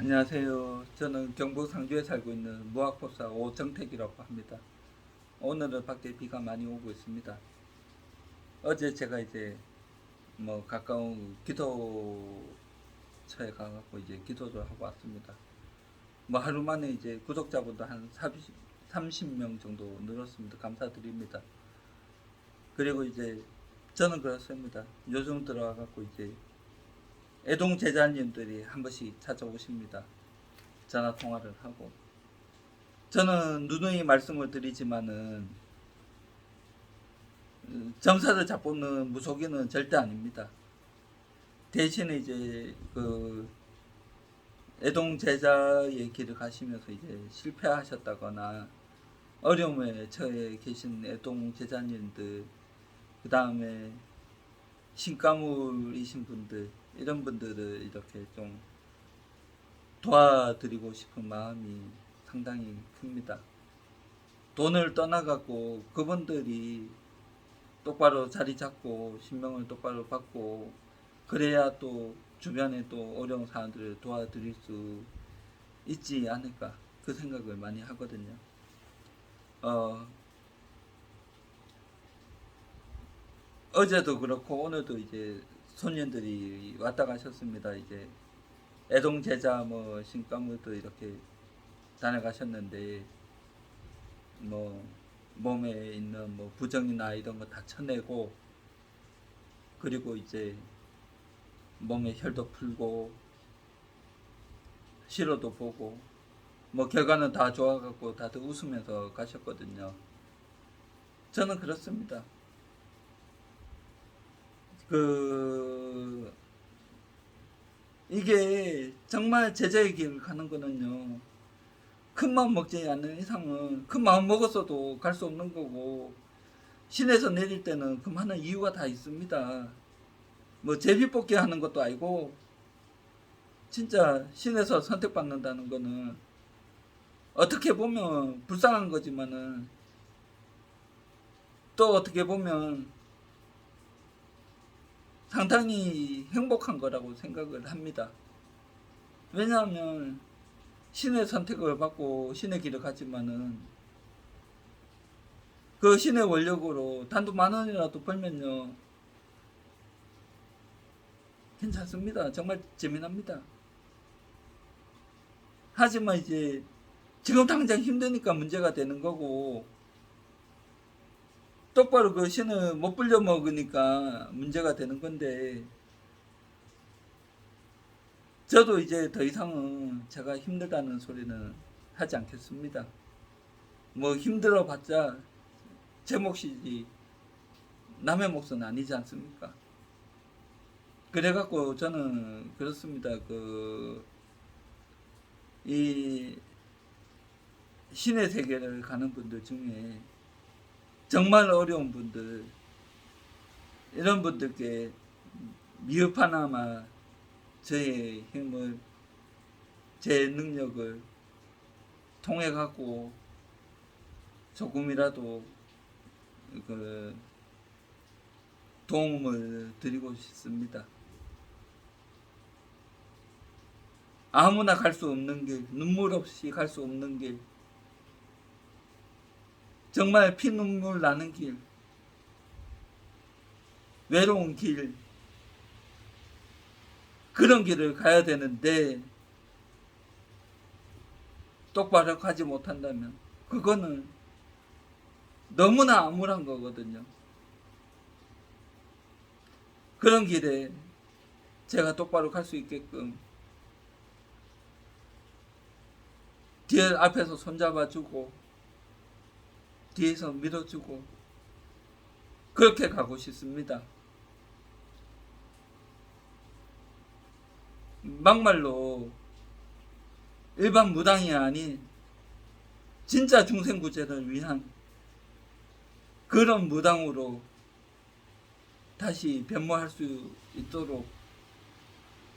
안녕하세요. 저는 경북 상주에 살고 있는 무학법사 오정택이라고 합니다. 오늘은 밖에 비가 많이 오고 있습니다. 어제 제가 이제 뭐 가까운 기도처에 가갖고 이제 기도를 하고 왔습니다. 뭐 하루 만에 이제 구독자분도 한 30, 30명 정도 늘었습니다. 감사드립니다. 그리고 이제 저는 그렇습니다. 요즘 들어와갖고 이제 애동 제자님들이 한 번씩 찾아오십니다. 전화 통화를 하고 저는 누누이 말씀을 드리지만은 음, 점사를 잡고는 무속인은 절대 아닙니다. 대신에 이제 그 애동 제자의 길을 가시면서 이제 실패하셨다거나 어려움에 처해 계신 애동 제자님들 그 다음에 신가물이신 분들 이런 분들을 이렇게 좀 도와드리고 싶은 마음이 상당히 큽니다. 돈을 떠나갖고 그분들이 똑바로 자리 잡고 신명을 똑바로 받고 그래야 또 주변에 또 어려운 사람들을 도와드릴 수 있지 않을까 그 생각을 많이 하거든요. 어, 어제도 그렇고 오늘도 이제 손님들이 왔다 가셨습니다. 이제 애동 제자 뭐 신가무도 이렇게 다녀가셨는데 뭐 몸에 있는 뭐 부정이나 이런 거 다 쳐내고 그리고 이제 몸에 혈도 풀고 시로도 보고 뭐 결과는 다 좋아갖고 다들 웃으면서 가셨거든요. 저는 그렇습니다. 그 이게 정말 제자의 길을 가는 거는요. 큰 마음 먹지 않는 이상은 큰 마음 먹었어도 갈 수 없는 거고 신에서 내릴 때는 그만한 이유가 다 있습니다. 뭐 제비 뽑기 하는 것도 아니고 진짜 신에서 선택받는다는 거는 어떻게 보면 불쌍한 거지만은 또 어떻게 보면 상당히 행복한 거라고 생각을 합니다. 왜냐하면 신의 선택을 받고 신의 길을 가지만은 그 신의 원력으로 단돈 만 원이라도 벌면요 괜찮습니다. 정말 재미납니다. 하지만 이제 지금 당장 힘드니까 문제가 되는 거고 똑바로 그 신을 못 불려 먹으니까 문제가 되는 건데 저도 이제 더 이상은 제가 힘들다는 소리는 하지 않겠습니다. 뭐 힘들어 봤자 제 몫이지 남의 몫은 아니지 않습니까? 그래갖고 저는 그렇습니다. 그, 이, 신의 세계를 가는 분들 중에 정말 어려운 분들, 이런 분들께 미흡 하나마 저의 힘을, 제 능력을 통해 갖고 조금이라도 그 도움을 드리고 싶습니다. 아무나 갈 수 없는 길, 눈물 없이 갈 수 없는 길, 정말 피눈물 나는 길, 외로운 길, 그런 길을 가야 되는데, 똑바로 가지 못한다면, 그거는 너무나 암울한 거거든요. 그런 길에 제가 똑바로 갈 수 있게끔 뒤에 앞에서 손잡아주고 뒤에서 밀어주고 그렇게 가고 싶습니다. 막말로 일반 무당이 아닌 진짜 중생구제를 위한 그런 무당으로 다시 변모할 수 있도록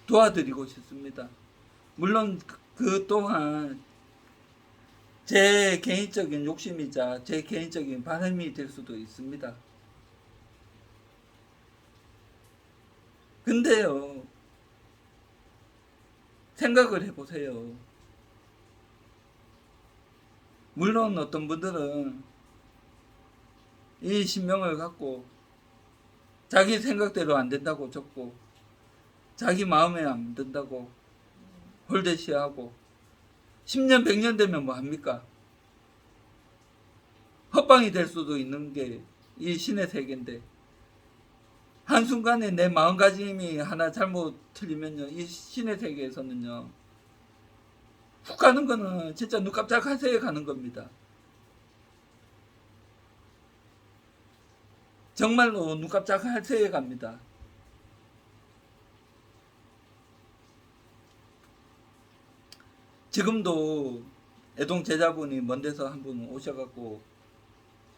도와드리고 싶습니다. 물론 그 또한 제 개인적인 욕심이자 제 개인적인 바람이 될 수도 있습니다. 근데요, 생각을 해보세요. 물론 어떤 분들은 이 신명을 갖고 자기 생각대로 안 된다고 적고 자기 마음에 안 든다고 홀대시하고 10년 100년 되면 뭐 합니까? 헛방이 될 수도 있는 게 이 신의 세계인데 한순간에 내 마음가짐이 하나 잘못 틀리면요 이 신의 세계에서는요 훅 가는 거는 진짜 눈 새에 가는 겁니다 정말로 눈 새에 갑니다 지금도 애동 제자분이 먼 데서 한 분 오셔갖고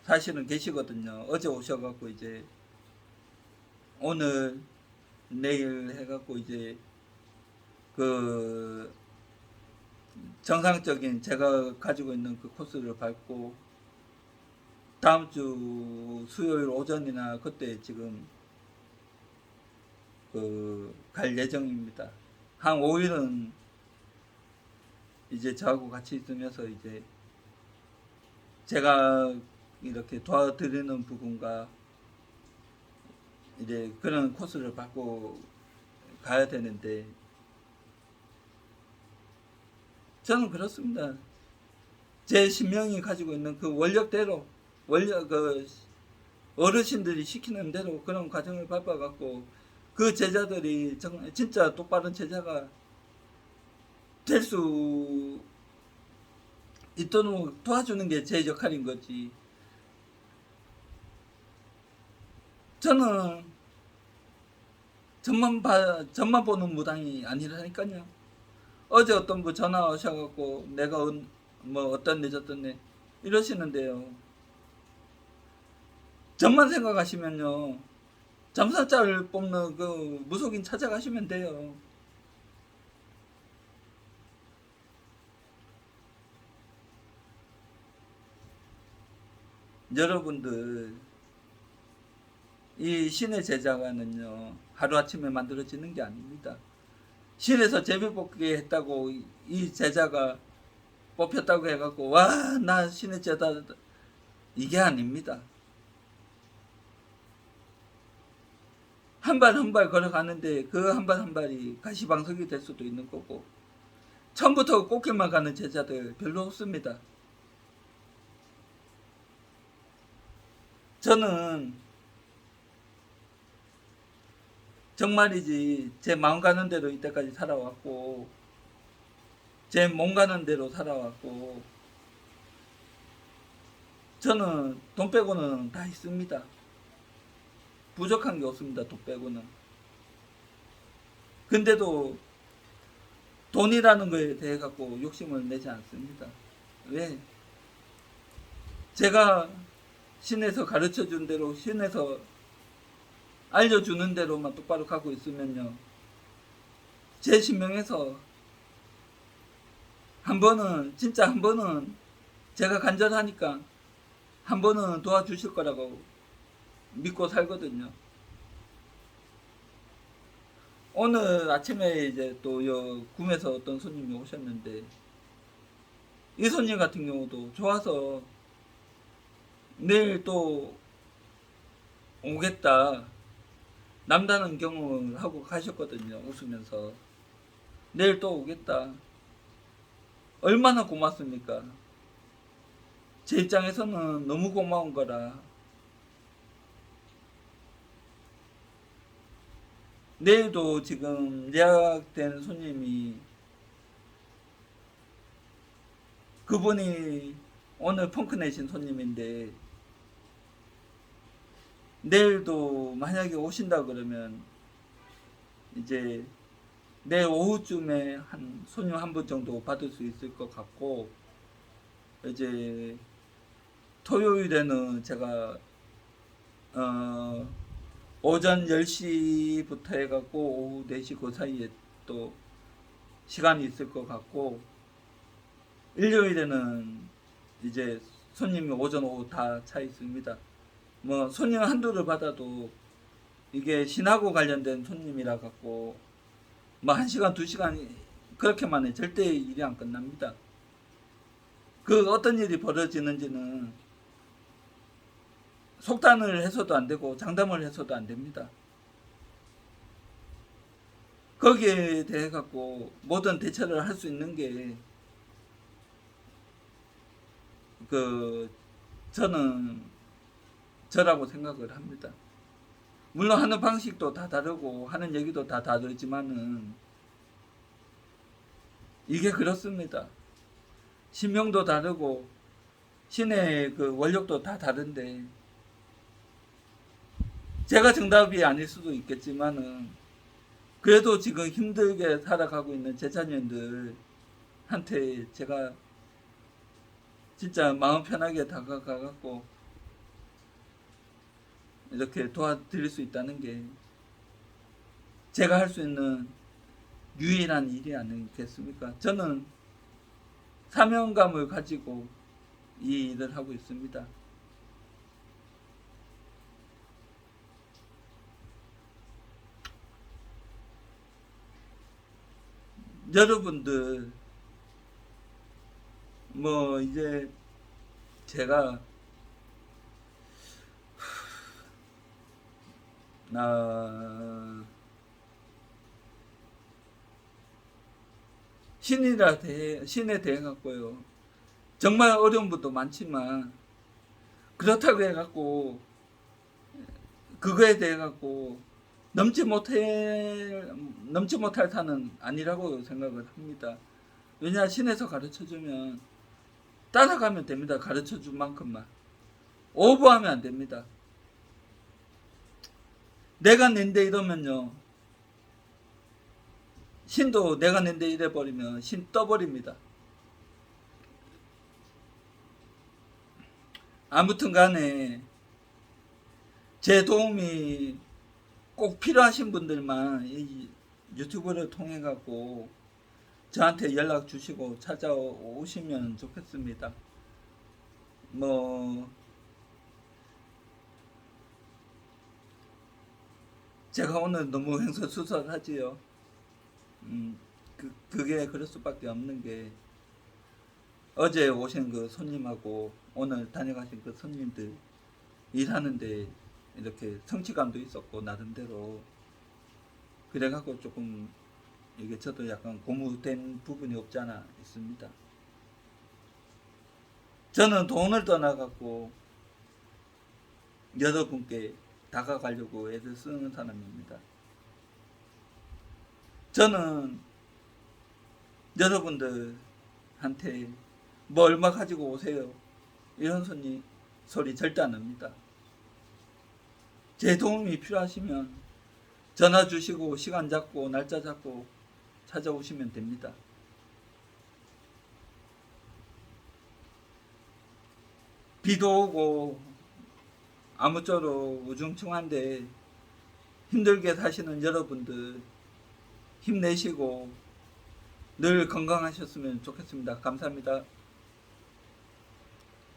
사실은 계시거든요. 어제 오셔갖고 이제 오늘 내일 해갖고 이제 그 정상적인 제가 가지고 있는 그 코스를 밟고 다음 주 수요일 오전이나 그때 지금 그 갈 예정입니다. 한 5일은 이제 저하고 같이 있으면서 이제 제가 이렇게 도와드리는 부분과 이제 그런 코스를 받고 가야 되는데 저는 그렇습니다. 제 신명이 가지고 있는 그 원력대로 원력 그 어르신들이 시키는 대로 그런 과정을 밟아갖고 그 제자들이 정, 진짜 똑바른 제자가 될 수 있도록 도와주는 게 제 역할인 거지. 저는 전만 봐, 전만 보는 무당이 아니라니까요. 어제 어떤 분 전화 오셔갖고 내가 은- 뭐 어떤 늦었던데 이러시는데요. 전만 생각하시면요. 잠사자를 뽑는 그 무속인 찾아가시면 돼요. 여러분들 이 신의 제자가는요 하루아침에 만들어지는 게 아닙니다. 신에서 제비 뽑기 했다고 이- 이 제자가 뽑혔다고 해갖고 와 나 신의 제자 이게 아닙니다. 한 발 한 발 걸어가는데 그 한 발 한 발이 가시방석이 될 수도 있는 거고 처음부터 꽃길만 가는 제자들 별로 없습니다. 저는 정말이지 제 마음 가는 대로 이때까지 살아왔고 제 몸 가는 대로 살아왔고 저는 돈 빼고는 다 있습니다. 부족한 게 없습니다. 돈 빼고는. 근데도 돈이라는 거에 대해 갖고 욕심을 내지 않습니다. 왜? 제가 신에서 가르쳐 준 대로 신에서 알려 주는 대로만 똑바로 가고 있으면요. 제 신명에서 한 번은 진짜 한 번은 제가 간절하니까 한 번은 도와주실 거라고 믿고 살거든요. 오늘 아침에 이제 또요 구매서 어떤 손님이 오셨는데 이 손님 같은 경우도 좋아서 내일 또 오겠다. 남다른 경험을 하고 가셨거든요. 웃으면서. 내일 또 오겠다. 얼마나 고맙습니까? 제 입장에서는 너무 고마운 거라. 내일도 지금 예약된 손님이 그분이 오늘 펑크 내신 손님인데 내일도 만약에 오신다 그러면 이제 내일 오후쯤에 한 손님 한 분 정도 받을 수 있을 것 같고 이제 토요일에는 제가 어 오전 10시부터 해갖고 오후 4시 그 사이에 또 시간이 있을 것 같고 일요일에는 이제 손님이 오전 오후 다 차 있습니다. 뭐 손님 한두를 받아도 이게 신하고 관련된 손님이라 갖고 뭐 한 시간 두 시간 그렇게만 해 절대 일이 안 끝납니다. 그 어떤 일이 벌어지는지는 속단을 해서도 안 되고 장담을 해서도 안 됩니다. 거기에 대해 갖고 모든 대처를 할 수 있는 게 그 저는 저라고 생각을 합니다. 물론 하는 방식도 다 다르고 하는 얘기도 다 다르지만은 이게 그렇습니다. 신명도 다르고 신의 그 원력도 다 다른데 제가 정답이 아닐 수도 있겠지만은 그래도 지금 힘들게 살아가고 있는 제자님들한테 제가 진짜 마음 편하게 다가가 갖고 이렇게 도와드릴 수 있다는 게 제가 할 수 있는 유일한 일이 아니겠습니까? 저는 사명감을 가지고 이 일을 하고 있습니다. 여러분들 뭐 이제 제가 아 신이라 대 신에 대해 갖고요 정말 어려운 분도 많지만 그렇다고 해 갖고 그거에 대해 갖고 넘지 못해 넘지 못할 산은 아니라고 생각을 합니다. 왜냐 신에서 가르쳐 주면 따라가면 됩니다. 가르쳐 준 만큼만 오버하면 안 됩니다. 내가 낸데 이러면요 신도 내가 낸데 이래 버리면 신 떠버립니다. 아무튼 간에 제 도움이 꼭 필요하신 분들만 이 유튜브를 통해 갖고 저한테 연락 주시고 찾아오시면 좋겠습니다. 뭐 제가 오늘 너무 행설수설하지요. 음, 그 그게 그럴 수밖에 없는 게 어제 오신 그 손님하고 오늘 다녀가신 그 손님들 일하는데 이렇게 성취감도 있었고 나름대로 그래갖고 조금 이게 저도 약간 고무된 부분이 없지 않아 있습니다. 저는 돈을 떠나갖고 여러분께 다가가려고 애를 쓰는 사람입니다. 저는 여러분들한테 뭐 얼마 가지고 오세요. 이런 소리, 소리 절대 안 합니다. 제 도움이 필요하시면 전화 주시고 시간 잡고 날짜 잡고 찾아오시면 됩니다. 비도 오고 아무쪼록 우중충한데 힘들게 사시는 여러분들 힘내시고 늘 건강하셨으면 좋겠습니다. 감사합니다.